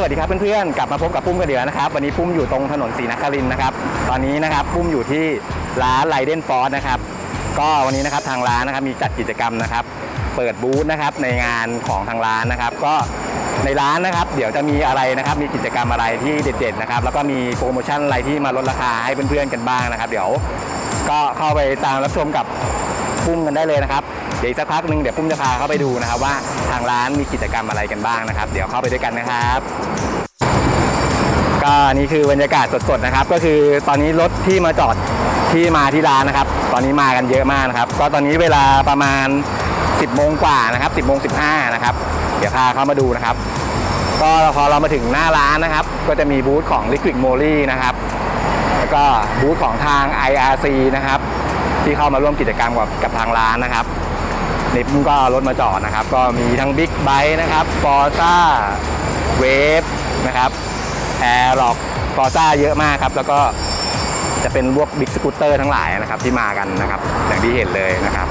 สวัสดีครับเพื่อนๆ กลับมาพบกับปุ้มกันเดียวนะครับ วันนี้ปุ้มอยู่ตรงถนนศรีนครินนะครับ ตอนนี้นะครับปุ้มอยู่ที่ร้านไลเดนฟอร์สนะครับ ก็วันนี้นะครับทางร้านนะครับมีจัดกิจกรรมนะครับ เปิดบูธนะครับในงานของทางร้านนะครับ ก็ในร้านนะครับ เดี๋ยวจะมีอะไรนะครับ มีกิจกรรมอะไรที่เด็ดๆนะครับ แล้วก็มีโปรโมชั่นอะไรที่มาลดราคาให้เพื่อนๆกันบ้างนะครับ เดี๋ยวก็เข้าไปตามรับชมกับปุ้มกันได้เลยนะครับ เดี๋ยวอีกสักพักหนึ่งเดี๋ยวปุ้มจะพาเข้าไปดูนะครับว่าทางร้านมีกิจกรรมอะไรกันบ้างนะครับ เดี๋ยวเข้าไปด้วยกันนะครับ ก็นี่คือบรรยากาศสดๆนะครับ ก็คือตอนนี้รถที่มาจอดที่มาที่ร้านนะครับ ตอนนี้มากันเยอะมากนะครับ ก็ตอนนี้เวลาประมาณ 10โมงกว่านะครับ10โมง15นะครับ เดี๋ยวพาเข้ามาดูนะครับ ก็พอเรามาถึงหน้าร้านนะครับ ก็จะมีบูธของ Liquid m o l y นะครับ แล้วก็บูธของทาง IRC นะครับ ที่เข้ามาร่วมกิจกรรมกับกับทางร้านนะครับ นี่ผมก็เอารถมาจอดนะครับ ก็มีทั้ง Big b i k e นะครับ Forza Wave นะครับ Air Rock Forza เยอะมากครับ แล้วก็จะเป็นพวกบิ๊กสกูตเตอร์ทั้งหลายนะครับที่มากันนะครับ อย่างที่เห็นเลยนะครับ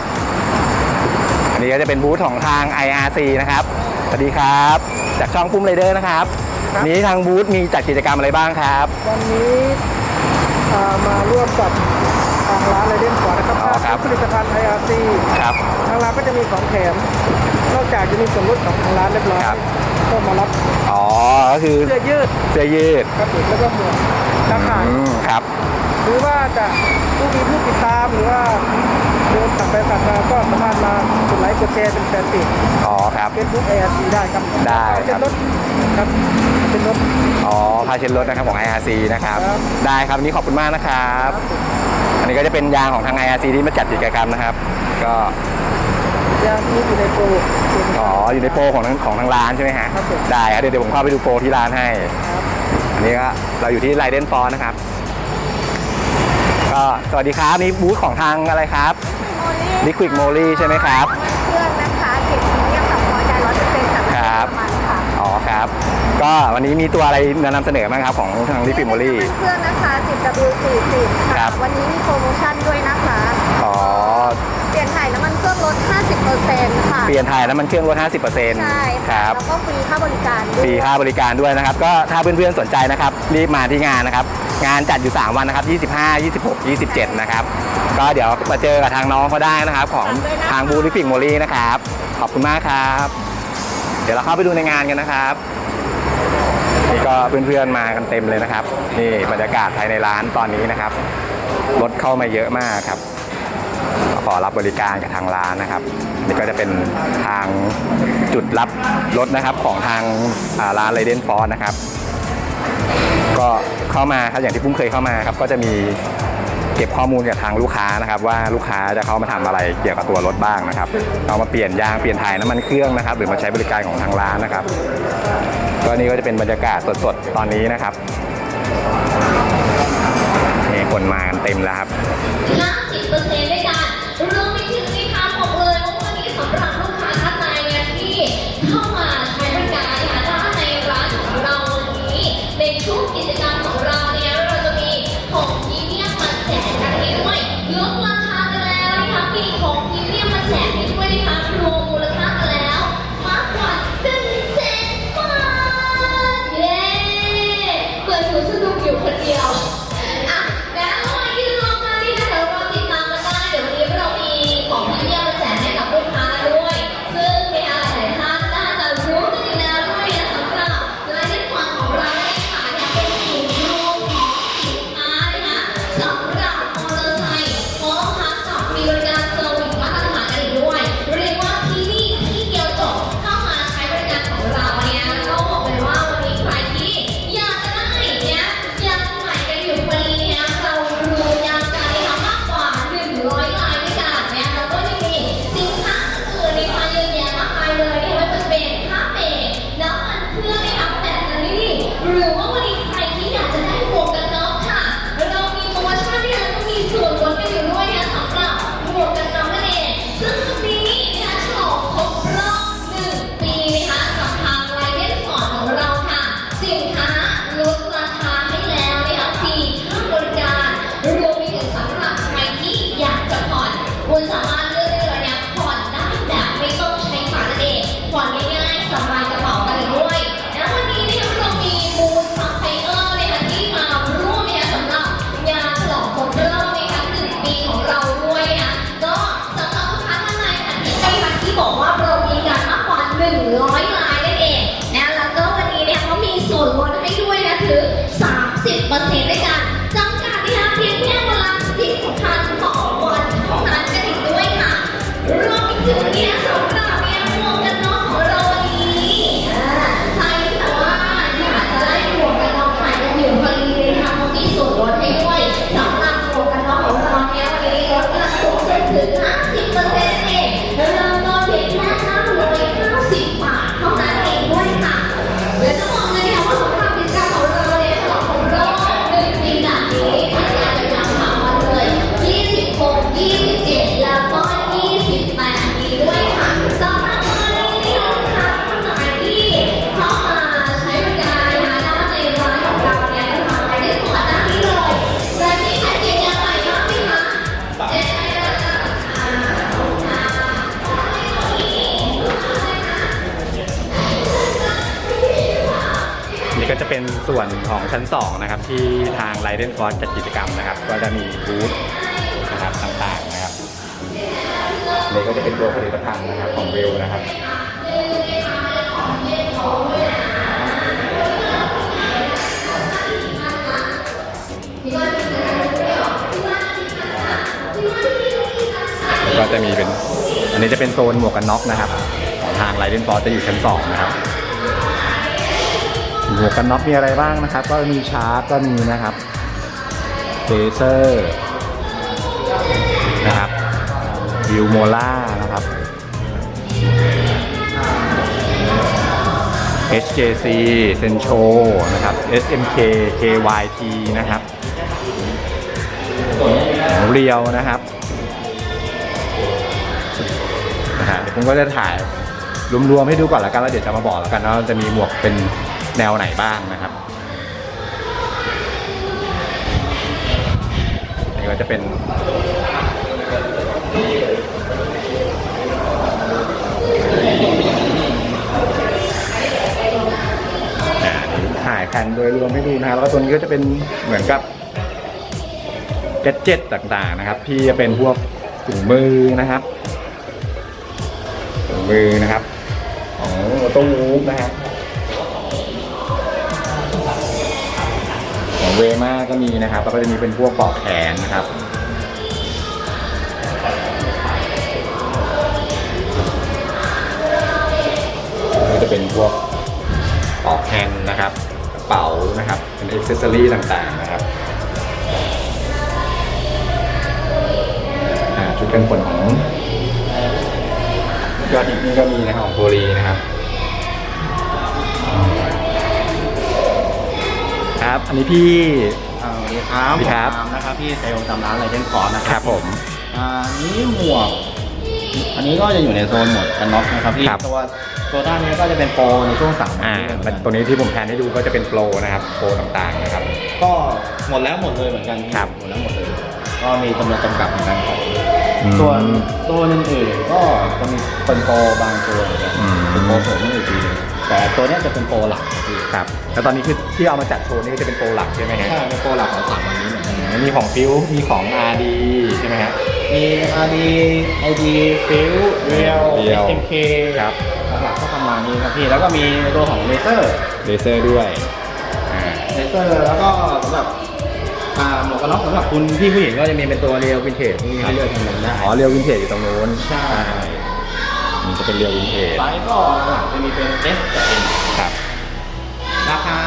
อันนี้ก็จะเป็นบูธของทาง IRC นะครับ สวัสดีครับ จากช่องปุ้มไรเดอร์นะครับครับนี้ทางบูธมีจัดกิจกรรมอะไรบ้างครับ วันนี้อ่ามาร่วมกับทางร้านไรเดนฟอร์ดนะครับอ๋อครับผลิตภัณฑ์ IRC ครับ ทางร้านก็จะมีของแถม นอกจากจะมีส่วนลดของทางร้านเรียบร้อยครับ ก็มารับอ๋อ ก็คือเสื้อยืดเสื้อยืดครับผมแล้วก็หมวกตาข่ายอืมครับ หรือว่าจะผู้มีผู้ติดตามหรือว่าเดินผ่านไปผ่านมาก็สามารถมากดไลค์กดแชร์เป็นแฟนเพจอ๋อครับ เฟซบุ๊ก IRC ได้ครับได้ครับเป็นรถครับเป็นรถ อ๋อพาเชนรถนะครับของ IRC นะครับ ครับ ได้ครับวันนี้ขอบคุณมากนะครับ อันนี้ก็จะเป็นยางของทาง IRC ที่มาจัดกิจกรรมนะครับ ก็ ยังมีอยู่ในโปรเป็น อ๋ออยู่ในโปรของทางของทางร้านใช่ไหมฮะครับผม ได้ครับเดี๋ยวเดี๋ยวผมเข้าไปดูโปรที่ร้านให้ ครับ อันนี้ก็เราอยู่ที่ไ i เดนฟอร์นะครับ ก็สวัสดีครับนี่บูธของทางอะไรครับ Liquid Moly ใช่ไหมครับเครื่องนะคะเก็บพรีเมียมกับพอใจร้อยเปอร์เซ็นต์จากครับ มันค่ะอ๋อครับ ก็วันนี้มีตัวอะไรมานำเสนอบ้างครับของทาง Liquid Moly เครื่องนะคะ 10W40 ครัค่ะ บ วันนี้มีโปรโมชั่นด้วยนะคะ ลด 50%ค่ะ เปลี่ยนถ่ายน้ำมันเครื่องลด 50%ใช่คค่ะรับ แล้วก็ฟรีค่าบริการด้ฟวย รีค่าบริการด้วยนะครับ ก็ถ้าเพื่อนๆสนใจนะครับ รีบมาที่งานนะครับ งานจัดอยู่ 3 วันนะครับ 25 26 27 นะครับ ก็เดี๋ยวมาเจอกับทางน้องเขาได้นะครับ ของทางบูริฟิกโมลี่นะครับ ขอบคุณมากครับ เดี๋ยวเราเข้าไปดูในงานกันนะครับ นี่ก็เพื่อนๆมากันเต็มเลยนะครับ นี่บรรยากาศภายในร้านตอนนี้นะครับ รถเข้ามาเยอะมากครับข อรับบริการกับทางร้านนะครับนี่ก็จะเป็นทางจุดรับรถนะครับของทางร้านไรเดนฟอร์นะครับ ก็เข้ามาครับอย่างที่พุ่มเคยเข้ามาครับก็จะมีเก็บข้อมูลจากทางลูกค้านะครับ ว่าลูกค้าจะเข้ามาทำอะไรเกี่ยวกับตัวรถบ้างนะครับเอามาเปลี่ยนยางเปลี่ยนถ่ายน้ำมันเครื่องนะครับ หรือมาใช้บริการของทางร้านนะครับก็นี่ก็จะเป็นบรรยากาศสดๆตอนนี้นะครับนี่คนมากันเต็มแล้วครับ เป็นส่วนของชั้น 2 นะครับ ที่ทางไรเดนฟอร์จัดกิจกรรมนะครับ ก็จะมีบูธนะครับต่างๆนะครับนี่ก็จะเป็นตัวผลิตภัณฑ์นะครับของเวลนะครับแล้วก็จะมีเป็น อันนี้จะเป็นโซนหมวกกันน็อกนะครับ ของทางไรเดนฟอร์จะอยู่ชั้น 2 นะครับ หมวกกันน็อกมีอะไรบ้างนะครับ ก็มีชาร์ปก็มีนะครับเฟเซอร์นะครับวิวโมล่านะครับ HJC Sencho นะครับ SMK KYT นะครับเรียวนะครับนะฮะเดี๋ยวผมก็จะถ่ายรวมๆให้ดูก่อนแล้วกันแล้วเดี๋ยวจะมาบอกแล้วกันว่าจะมีหมวกเป็น แนวไหนบ้างนะครับนี่ก็จะเป็นอ่าถ่ายแผ่นโดยรวมให้ดูนะครับ แล้วก็ตัวนี้ก็จะเป็นเหมือนกับแกเจ็ตต่างๆนะครับ ที่จะเป็นพวกถุงมือนะครับถุงมือนะครับของตู้วูฟนะครั เวมาก็มีนะครับแล้วก็จะมีเป็นพวกปลอกแขนนะครับก็จะเป็นพวกปอกแฮนนะครับกระเป๋านะครับเป็นอ็อกเซสซอรี่ต่างๆนะครับชุดกันฝนของยอดฮิตนี่ก็มีนะครับของโพลีนะครับ ครับ อันนี้พี่ อ่าสวัสดีครับสวัสดีครับ ผมอาร์มนะครับพี่เซลล์จำร้านไรเดนฟอร์นะคครัรับผม อ่านี้หมวก อันนี้ก็จะอยู่ในโซนหมวกกันน็อกนะครับพี่ครับ ตัวตัวด้านนี้ก็จะเป็นโปรในช่วงสามวันอ่านี้เหมือนมักันนตัวนี้ที่ผมแทนให้ดูก็จะเป็นโปรนะครับ โปรต่างๆนะครับ ก็หมดแล้วหมดเลยเหมือนกันพี่ครับหมดแล้วหมดเลย ก็มีจำนวนจำกัดเหมือนกันของอืมส่วนตัวอื่นๆก็จะมีเป็นโปรบางตัวเหมือนกันอืม เป็นโปรเสริมอีกทีนึง แต่ตัวเนี้ยจะเป็นโปรหลักครับพี่ครับ แล้วตอนนี้คือที่เอามาจัดโชว์นี่ก็จะเป็นโปรหลักใช่ไหมฮะใช่เป็นโปรหลักของสามวันนี้เหมือนกัน อืมมีของฟิวมีของ RD ใช่ไหมฮะ มี RD ID ฟิลเรียล Real SMK ครับหลักๆก็ประมาณนี้ครับพี่ แล้วก็มีตัวของเลเซอร์เลเซอร์ด้วยอ่าเลเซอร์แล้วก็สำหรับอ่าหมวกกันน็อกสำหรับคุณพี่ผู้หญิงก็จะมีเป็นตัวเรียววินเทจที่ให้เลือกทำนั้นได้ อ๋อเรียววินเทจอยู่ตรงนู้นใช่ มันจะเป็นเรียววินเทจไซส์ก็หลักๆจะมีเป็น S กับ M ครับราคา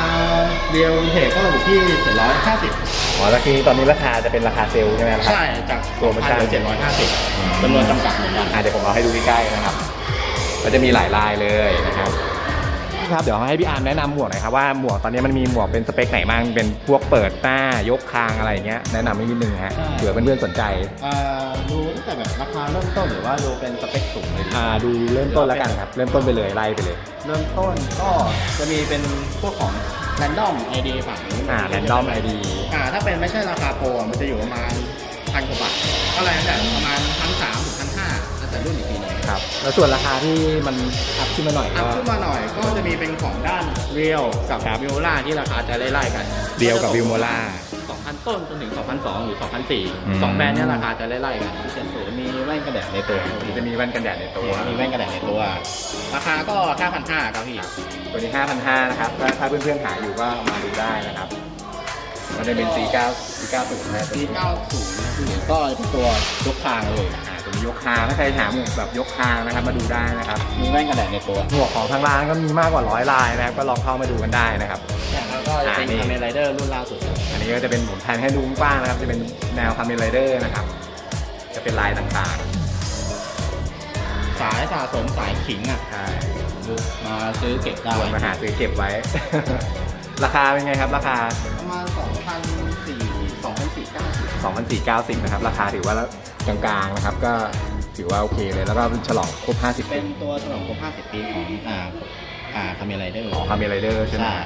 เรียววินเทจก็อยู่ที่ 750อ๋อแล้วทีนี้ตอนนี้ราคาจะเป็นราคาเซลล์ใช่ไหมครับ ใช่ จากโปรโมชั่นเหลือ750จำนวนจำกัดเหมือนกันอะเดี๋ยวผมเอาให้ดูใกล้ๆนะครับ ก็จะมีหลายลายเลยนะครับ ครับ เดี๋ยวให้พี่อาร์มแนะนำหมวกหน่อยครับว่าหมวกตอนนี้มันมีหมวกเป็นสเปคไหนบ้าง เป็นพวกเปิดหน้ายกคางอะไรอย่างเงี้ย แนะนำให้นิดนึงฮะใช่เผื่อเพื่อนๆสนใจ อ่าดูตั้งแต่แบบราคาเริ่มต้นหรือว่าดูเป็นสเปคสูงเลยดีอ่า ดูเริ่มต้นแล้วกันครับ เริ่มต้นไปเลย ไล่ไปเลย เริ่มต้นก็จะมีเป็นพวกของ Random ID ฝั่งนี้อ่า Random ID อ่าถ้าเป็นไม่ใช่ราคาโปรอะมันจะอยู่ประมาณพันกว่าบาทก็อะไรตั้งแต่ประมาณพันสามถึงพันห้า แล้วแต่รุ่นอีกทีหนึงครับ แล้วส่วนราคาที่มันอัพขึ้นมาหน่อยอัก็ พขึ้นมาหน่อยก็จะมีเป็นของด้านเรียวกับครับวิโอลาที่ราคาจะไล่ๆกันเรียวกับวิวโมล่า 2,000 ต้นจนถึง2,200หรืออืม2,400สองแบรนด์เนี้ราคาจะไล่ๆกันที่เจ็ดศูนย์มีแว่นกันแดดในตัวที่จะมีแว่นกันแดดในตัว มีแว่นกันแดดในตัว ราคาก็ 5,500ครับพี่ตัวนี้ 5,500 นะครับ ถ้าถ้าเพื่อนๆหาอยู่ก็มาดูได้นะครับ มันจะเป็น C9 C90 นะปี90นะพี่ก็เป็นตัวยกคางเลยอ่าตัวนี้ ยกคางถ้าใครถามหมวกแบบยกคางนะครับมาดูได้นะครับมีแว่นกันแดดในตัวหมวกของทางร้านก็มีมากกว่าร้อยลายนะครับก็ลองเข้ามาดูกันได้นะครับอย่างแล้วก็จะเป็นอ่านี่คาเมนไรเดอร์รุ่นล่าสุดอันนี้ก็จะเป็นผมแทนให้ดูกว้างๆนะครับ จะเป็นแนวคาเมนไรเดอร์นะครับ จะเป็นลายต่างสายสะสมสายขิงอะๆใช่ดูมาซื้อเก็บได้ควรมาหาซื้อเก็บไว้ ราคาเป็นไงครับ ราคาประมาณ2,400 2,490 2,490 นะครับ ราคาถือว่า กลางๆนะครับ ก็ถือว่าโอเคเลย แล้วก็ฉลองครบ 50 เป็ปีนตัวฉลองครบ50 ปีของอ่าอ่าคาเมนไรเดอร์ของคาเมนไรเดอร์ใช่ไหมใช่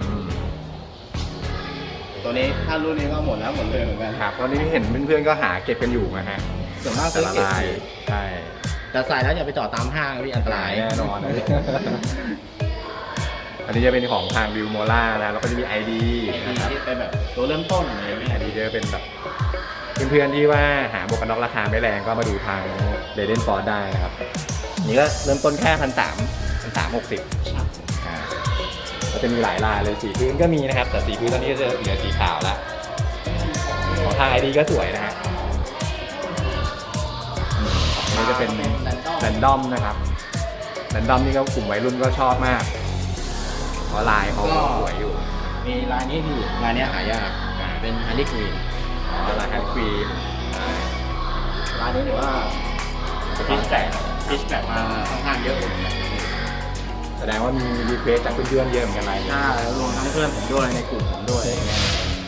อืมตัวนี้ถ้ารุ่นนี้ก็หมดแล้วหมดเลยเหมือนกันครับตอนนี้เห็นเพื่อนๆก็หาเก็บกันอยู่นะฮะส่วนมากแต่ซื้อละเก็บลายใช่ แต่ใส่แล้วอย่าไปจอดตามห้างนะพี่อันตรายแน่นอนนะอันนี้จะเป็นของทางวิวโมล่านะแล้วก็จะมี ID ไอ้นะครับที่เป็นแบบตัวเริ่มต้นอะไรอย่างเงี้ยอันนี้จะเป็นแบบ เพื่อนๆที่ว่าหาหมวกกันน็อกราคาไม่แรงก็มาดูทางเดเดนฟอร์ดได้นะครับนนี้ก็เริ่มต้นแค่พันสามพันสามหกสิบก็จะมีหลายลายเลยสีพื้นก็มีนะครับ แต่สีพื้นตอนนี้ก็จะเหลือสีขาวล้วของทาง ID ก็สวยนะฮะนนี้จะเป็นแรนดอมนะครับแรนดอมนี่ก็กลุ่มวัยรุ่นก็ชอบมากเพราะลายเขาสวยอยู่ มีลายนี้พี่ลายนี้หายากเป็นฮาร์ลีควีน ลายแฮนด์ควีนลายนี้ถือว่าพิชแตกพิชแตกมาค่อนข้างเยอะเหมือนกันแสดงว่ามีรีเควสจากเพื่อนๆเยอะเหมือนกันไรใช่แล้วรวมทั้งเพื่อนผมด้วยในกลุ่มผมด้วย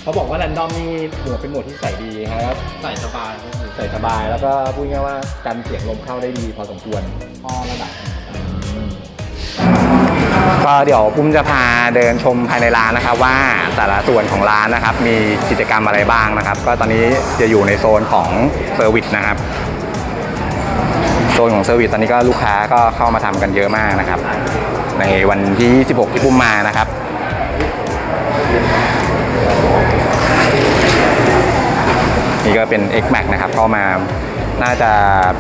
เขาบอกว่าแรนดอมนี่หมวกเป็นหมวกที่ใส่ดีครับใส่สบายก็คือใส่สบายแล้วก็พูดง่ายๆว่ากันเสียงลมเข้าได้ดีพอสมควรพอระดับ ก็เดี๋ยวปุ้มจะพาเดินชมภายในร้านนะครับ ว่าแต่ละส่วนของร้านนะครับ มีกิจกรรมอะไรบ้างนะครับ ก็ตอนนี้จะอยู่ในโซนของเซอร์วิสนะครับโซนของเซอร์วิสตอนนี้ก็ลูกค้าก็เข้ามาทำกันเยอะมากนะครับ ในวันที่ 16 ที่ปุ้มมานะครับนี่ก็เป็น X Max นะครับเข้ามาน่าจะ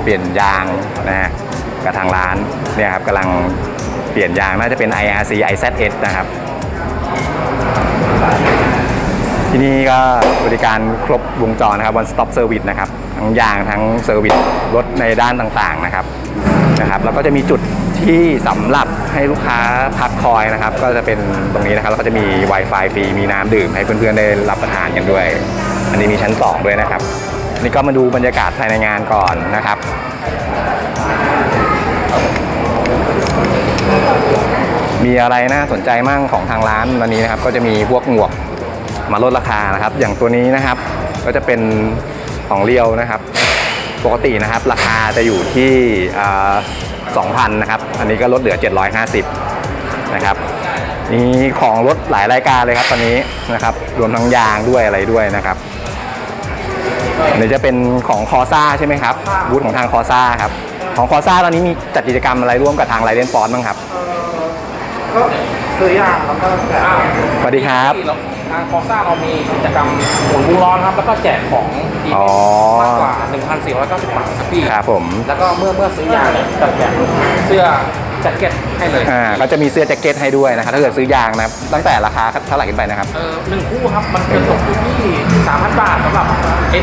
เปลี่ยนยางนะฮะกับทางร้านเนี่ยครับกำลัง ปลี่ยนยางน่าจะเป็น IRC IZS นะครับ ที่นี่ก็บริการครบวงจรนะครับ one stop service นะครับ ทั้งยางทั้งเซอร์วิสรถในด้านต่างๆนะครับนะครับแล้วก็จะมีจุดที่สำหรับให้ลูกค้าพักคอยนะครับ ก็จะเป็นตรงนี้นะครับแล้วก็จะมี Wi-Fi ฟรีมีน้ำดื่มให้เพื่อนๆได้รับประทานกันด้วย อันนี้มีชั้น 2 ด้วยนะครับ นี่ก็มาดูบรรยากาศภายในงานก่อนนะครับ มีอะไรน่าสนใจมั่งของทางร้านวันนี้นะครับ ก็จะมีพวกหมวกมาลดราคานะครับ อย่างตัวนี้นะครับ ก็จะเป็นของเรียวนะครับ ปกตินะครับ ราคาจะอยู่ที่สองพันะครับ อันนี้ก็ลดเหลือ 750นะครับมีของลดหลายรายการเลยครับตอนนี้นะครับ รวมทั้งยางด้วยอะไรด้วยนะครับอันนี้จะเป็นของคอซ่าใช่ไหมครับบูธของทางคอซ่าครับของคอซ่าตอนนี้มีจัดกิจกรรมอะไรร่วมกับทางไรเดนฟอนบ้างครับ ซื้อยางแล้วก็แจกสวัสดีครับ ที่เราทางคอซ่าเรามีกิจกรรมหมุนวงล้อนะครับ แล้วก็แจกของดีอ๋อ มากกว่า 1,490 บาทครับพี่ ครับผม แล้วก็เมื่อเมื่อซื้อยางเนี่ยจะแจกเสื้อแจ็คเก็ตให้เลยอ่าก็จะมีเสื้อแจ็คเก็ตให้ด้วยนะครับ ถ้าเกิดซื้อยางนะครับ ตั้งแต่ราคาเท่าไหร่ขึ้นไปนะครับ เออหนึ่งคู่ครับ มันจะตกอยู่ที่ 3,000 บาทสำหรับ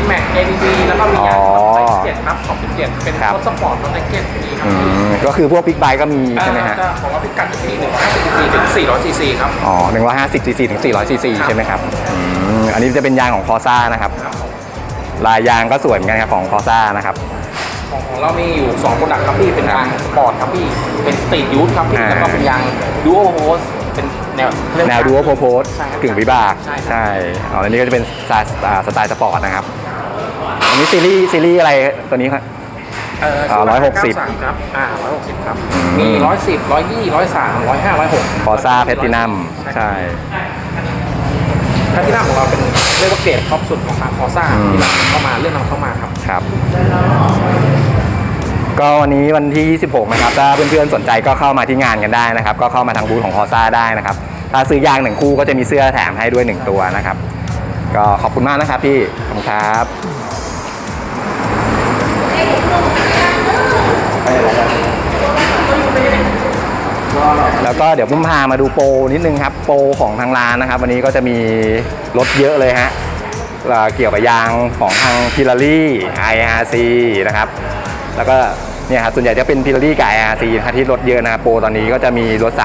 N Max ADD แล้วก็มียางอ๋อไซส์7ครับ27เป็นครับรถสปอร์ตรถแจ็คเก็ตมีครับอืมก็คือพวกบิ๊กไบค์ก็มีใช่ไหมฮะเอ่อของเราพิกัดอยู่ที่150ถึง400 cc ครับ อ๋อ150 cc ถึง 400 cc ครับ ใช่ไหมครับอืมอันนี้จะเป็นยางของคอซ่านะครับลายยางก็สวยเหมือนกันครับของคอซ่านะครับ ของของเรามีอยู่2โปรดักต์ครับพี่เป็นยางสปอร์ตครับพี่เป็นสตรีทยูทครับพี่อ่า แล้วก็เป็นยางดูโอโฮสเป็น แนวเรียก แนวดูว่าโพโพสใช่ครับกึ่งวิบากใช่ครับใช่อ๋ออันนี้ก็จะเป็นสไตล์อ่าสไตล์สปอร์ตนะครับ อันนี้ซีรีส์ซีรีส์อะไรตัวนี้ครับ เอ่ออ่าชุดละ160 93ครับอ่า160ครับอืมมี110 120 103 105 106คอซ่าแพตินัมใช่ แพทินัมของเราเป็นเรียกว่าเกรดท็อปสุดของทางคอซ่าอืม ที่นำเข้ามาเรื่องนำเข้ามาครับ ครับ ก็วันนี้วันที่ 26 นะครับ ถ้าเพื่อนๆสนใจก็เข้ามาที่งานกันได้นะครับ ก็เข้ามาทางบูธของคอซ่าได้นะครับ ถ้าซื้อยางหนึ่งคู่ก็จะมีเสื้อแถมให้ด้วยหนึ่งตัวนะครับ ก็ขอบคุณมากนะครับพี่ ขอบคุณครับแล้วก็เดี๋ยวผมพามาดูโปรนิดนึงครับ โปรของทางร้านนะครับ วันนี้ก็จะมีรถเยอะเลยฮะเอ่อเกี่ยวกับยางของทางพิลารี่ IRC นะครับ แล้วก็เนี่ยครับส่วนใหญ่จะเป็นพิลารี่กับ IRC นะครับที่ลดเยอะนะโปรตอนนี้ก็จะมีลด 30%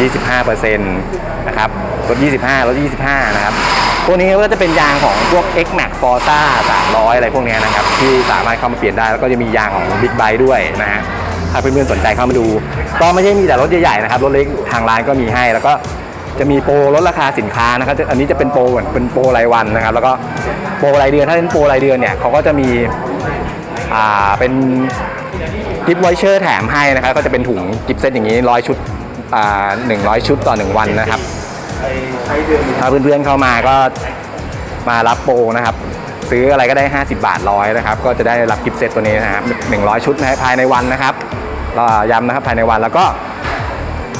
25%นะครับลด 25ลด25 นะครับ พวกนี้ก็จะเป็นยางของพวก X Max Forza 300 อะไรพวกนี้นะครับ ที่สามารถเข้ามาเปลี่ยนได้แล้วก็จะมียางของ Big Bike ด้วยนะฮะถ้าเพื่อนๆสนใจเข้ามาดู ก็ไม่ใช่มีแต่รถใหญ่ๆนะครับ รถเล็กทางร้านก็มีให้แล้วก็จะมีโปรลดราคาสินค้านะครับ อันนี้จะเป็นโปรเหมือนเป็นโปรรายวันนะครับ แล้วก็โปรรายเดือน ถ้าเป็นโปรรายเดือนเนี่ยเขาก็จะมี เป็นกิฟต์ไวเชอร์แถมให้นะครับ ก็จะเป็นถุงกิฟต์เซตอย่างนี้ร้อยชุดหนึ่งร้อยชุดต่อหนึ่งวันนะครับถ้าเพื่อนๆเข้ามาก็มารับโปรนะครับ ซื้ออะไรก็ได้ 50 บาทร้อยนะครับ ก็จะได้รับกิฟต์เซตตัวนี้นะครับ100 ชุดภายในวันนะครับก็ย้ำนะครับภายในวันแล้วก็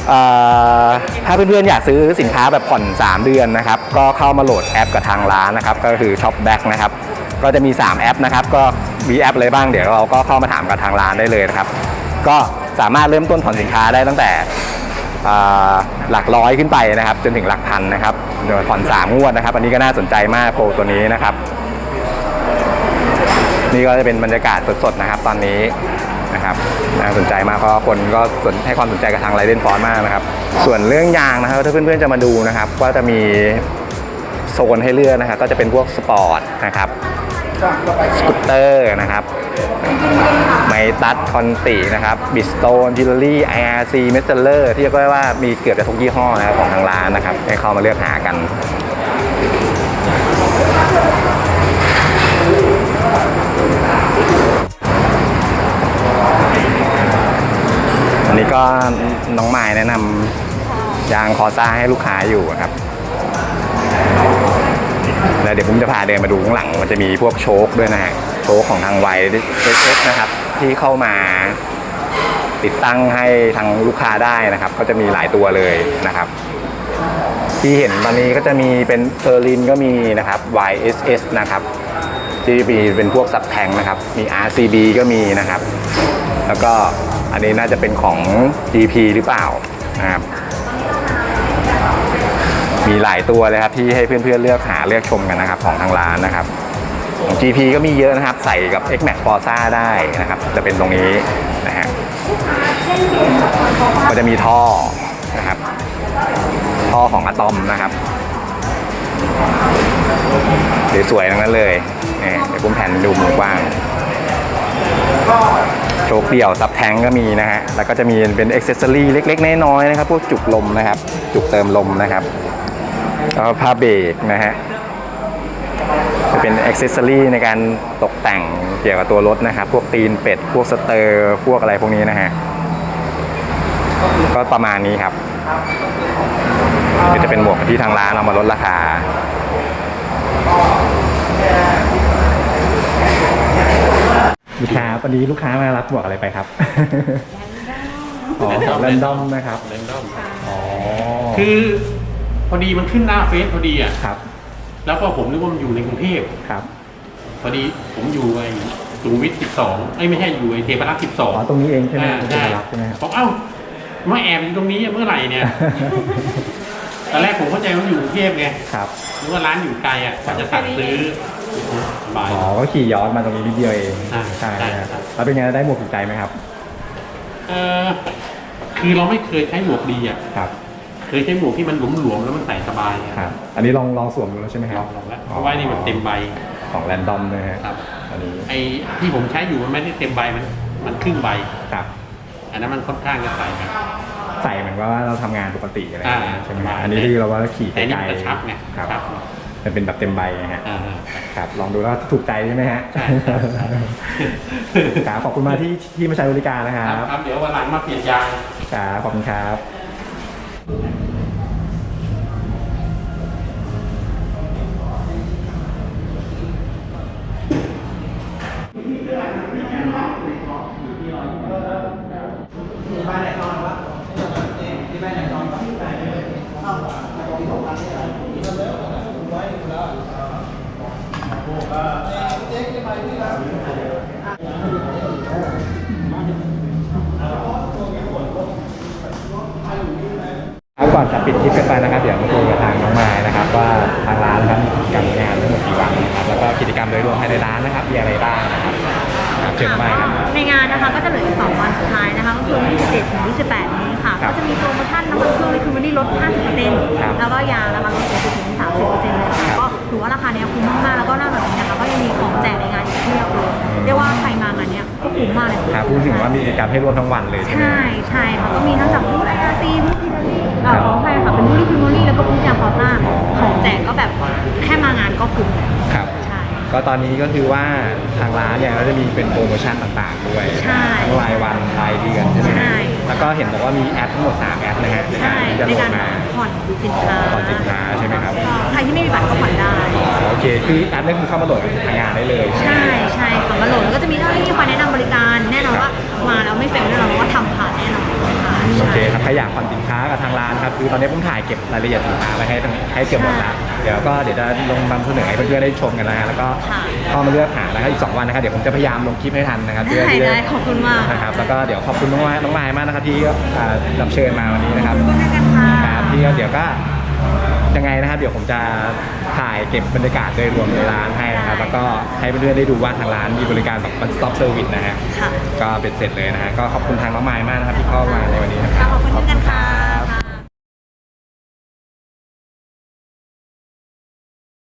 เอ่อถ้าเพื่อนๆอยากซื้อสินค้าแบบผ่อน 3 เดือนนะครับ ก็เข้ามาโหลดแอปกับทางร้านนะครับ ก็คือ Shop Back นะครับ ก็จะมี 3 แอปนะครับ ก็ มีแอปอะไรบ้างเดี๋ยวเราก็เข้ามาถามกับทางร้านได้เลยนะครับ ก็สามารถเริ่มต้นผ่อนสินค้าได้ตั้งแต่หลักร้อยขึ้นไปนะครับ จนถึงหลักพันนะครับโดยผ่อนสามงวดนะครับ อันนี้ก็น่าสนใจมากโปรตัวนี้นะครับ นี่ก็จะเป็นบรรยากาศสดๆนะครับ ตอนนี้นะครับน่าสนใจมากเพราะคนก็สนให้ความสนใจกับทางไรเดนฟอนมากนะครับ ส่วนเรื่องยางนะครับ ถ้าเพื่อนๆจะมาดูนะครับ ก็จะมีโซนให้เลือกนะครับ ก็จะเป็นพวกสปอร์ตนะครับ สกูตเตอร์นะครับ ไมตัสคอนตินะครับบิสโตนพิลลี่ไออาร์ซีเมสเซอร์ที่เรียกได้ว่ามีเกือบจะทุกยี่ห้อนะครับของทางร้านนะครับ ให้เข้ามาเลือกหากันอันนี้ก็น้องไม้แนะนำยางคอซ่าให้ลูกค้าอยู่ครับ แล้วเดี๋ยวผมจะพาเดินมาดูข้างหลัง มันจะมีพวกโชคด้วยนะฮะโชคของทางไวเอสนะครับ ที่เข้ามาติดตั้งให้ทางลูกค้าได้นะครับ ก็จะมีหลายตัวเลยนะครับ ที่เห็นตอนนี้ก็จะมีเป็นเ e อร์ลินก็มีนะครับ YSS นะครับที่มีเป็นพวกซับแทงนะครับ มี RCB ก็มีนะครับ แล้วก็อันนี้น่าจะเป็นของ GP หรือเปล่านะครับ มีหลายตัวเลยครับที่ให้เพื่อนๆเลือกหาเลือกชมกันนะครับของทางร้านนะครับของ GP ก็มีเยอะนะครับ ใส่กับ X Max Forza ได้นะครับ จะเป็นตรงนี้นะฮะก็จะมีท่อนะครับ ท่อของอะตอมนะครับสวยๆทั้งนั้นเลยนี่เดี๋ยวผมแผ่นดูมุมกว้าง โชคเดี่ยวซับแทงก็มีนะฮะ แล้วก็จะมีเป็นอ็อกเซสซอรี่เล็กๆ น้อยๆนะครับ พวกจุกลมนะครับ จุกเติมลมนะครับ แล้วก็ผ้าเบรกนะฮะจะเป็นอ็อกเซสซอรี่ในการตกแต่งเกี่ยวกับตัวรถนะครับ พวกตีนเป็ด พวกสเตอร์ พวกอะไรพวกนี้นะฮะ ก็ประมาณนี้ครับก็จะเป็นหมวกที่ทางร้านเอามาลดราคา ลูกค้าวันนี้ลูกค้ามารับหมวกอะไรไปครับ อ๋อแรนดอมนะครับเรนดอม อ๋อ คือ พอดีมันขึ้นหน้าเฟซพอดีอะ ครับ แล้วก็ผมนึกว่ามันอยู่ในกรุงเทพครับ พอดีผมอยู่ไอ้สุขุมวิท12ไอ้ยไม่ใช่อยู่ไอ้เทพรักษ์อ๋อ12ตรงนี้เองใช่ไหมอ่าเป็นใช่ รับใช่ไหมครับ บอกเอ้ามาแอบอยู่ตรงนี้เมื่อไหร่เนี่ย ตอนแรกผมเข้าใจว่าอยู่กรุงเทพไงครับ นึกว่าร้านอยู่ไกลอะกว่าจะสั่งซื้อสบาย อ๋อ ก็ขี่ย้อนมาตรงนี้นิดเดียวเองอ่าใช่ใช่ครับใช่แล้วเป็นไงได้หมวกถูกใจไหมครับ เออคือเราไม่เคยใช้หมวกดีอะ ครับเค ยใช้หมวกที่มันหลวมๆแล้วมันใส่สบายอะครับอันนี้ลองลองสวมดูแล้วใช่ไหมคลรัอบงลองแล้วเพราะว่านี่มันเต็มใบ ของแรนดอมนะฮะครับ อันนี้ไอ้ที่ผมใช้อยู่มันไม่ได้เต็มใบมันมันครึ่งใบ ครับอันนั้นมันค่อนข้างจะใส่ครับใส่เหมือนว่าเราทำงานปกติอะไรอย่างเงี้ยอ่าใช่ไหมครับอันนี้ที่เราว่าขี่แต่ไกอันลนี่มันกระชับไงๆครับครับ มันเป็นแบบเต็มใบนะฮะ อ่า ครับลองดูแล้วถูกใจใช่ไหมฮะใช่ครับ ครับขอบคุณมากที่ที่มาใช้บริการนะคครัรับบครับเดี๋ยววันหลังมาเปลี่ยนยาง ครับขอบคุณครับ ก่อนจะปิดคลิปกันไปนะครับเดี๋ยวมาคุยกับทางน้องไม้นะครับ ว่าทางร้านนะครับกิจกรรมงานทั้งหมดกี่วันนะครับแล้วก็กิจกรรมโดยรวมภายในร้านนะครับมีอะไรบ้างนะครับเชิญน้องไม้ครับ ในงานนะคะก็จะเหลืออีก2วันสุดท้ายนะคะก็คือวันที่17ถึง28 นี้ค่ะ ครับก็จะมีโปรโมชั่นน้ำมันเครื่องลิคูมิลี่ลด50%ครับแล้วก็ยางนะคะลดสูงสุดถึง30%เลยค่ะก็ถือว่าราคาเนี้ยคุ้มมากๆแล้วก็นอกจากนี้นะคะก็ยังมีของแจกในงานอีกเพียบเลยเรียกว่าใครมางานเนี้ยก็คุ้มมากเลยครับพูดถึงว่ามีกิจกรรมให้ร่วมทั้งวันเลยใช่ไหม ใช่ใช่ค่ะก็มีทั้งจากบูธไออาร์ซีบูธพิทารีเอ่อขออภัยค่ะเป็นบูธลิคูมิลี่แล้วก็บูธยางพอต้าของแจกก็แบบแค่มางานก็คุ้มแล้ว ครับใช่ ก็ตอนนี้ก็คือว่าทางร้านเนี่ยก็จะมีเป็นโปรโมชั่นต่างๆด้วยใช่ทั้งรายวันรายเดือนใช่ไหมฮะใช่ แล้วก็เห็นบอกว่ามีแอปทั้งหมด3แอปนะฮะในการใช่ที่จะโหในลการดมาผ่อนสินค้าผ่อนสินค้าใช่ไหมครับใครที่ไม่มีบัตรก็ผ่อนได้โอเคคือแอปนี่คือเข้ามาโหลดกับทางงานได้เลยใช่ไหม ใช่ใช่ค่ะมาโหลดแล้วก็จะมีเจ้าหน้าที่คอยแนะนำบริการ แน่นอนว่ามาแล้วไม่เฟลแน่นอนเพราะว่าทำผ่านแน่นอนนะคะโอเคใช่ ครับใครอยากผ่อนสินค้ากับทางร้านครับคือตอนนี้ผมถ่ายเก็บรายละเอียดสินค้าไว้ให้ทั้งให้เก็บหมดแล้ว เดี๋ยวก็เดี๋ยวจะลงนำเสนอให้เพื่อนๆได้ชมกันนะฮะแล้วก็ค่ะเข้ามาเลือกหานะครับอีก2วันนะครับเดี๋ยวผมจะพยายามลงคลิปให้ทันนะครับเพื่อได้ที่จะได้ขอบคุณมาก นะครับแล้วก็เดี๋ยวขอบคุณน้องไม้น้องไม้มากนะครับที่อ่ารับเชิญมาวันนี้นะครับ ขอบคุณกันค่ะครับที่เดี๋ยวก็ยังไงนะครับ เดี๋ยวผมจะถ่ายเก็บบรรยากาศโดยรวมในร้านให้นะครับแล้วก็ให้เพื่อนๆได้ดูว่าทางร้านมีบริการแบบ one stop service นะฮะค่ะก็เป็นเสร็จเลยนะฮะก็ขอบคุณทางน้องไม้มากนะครับที่เข้ามาในวันนี้นะครับ ขอบคุณกันค่ะ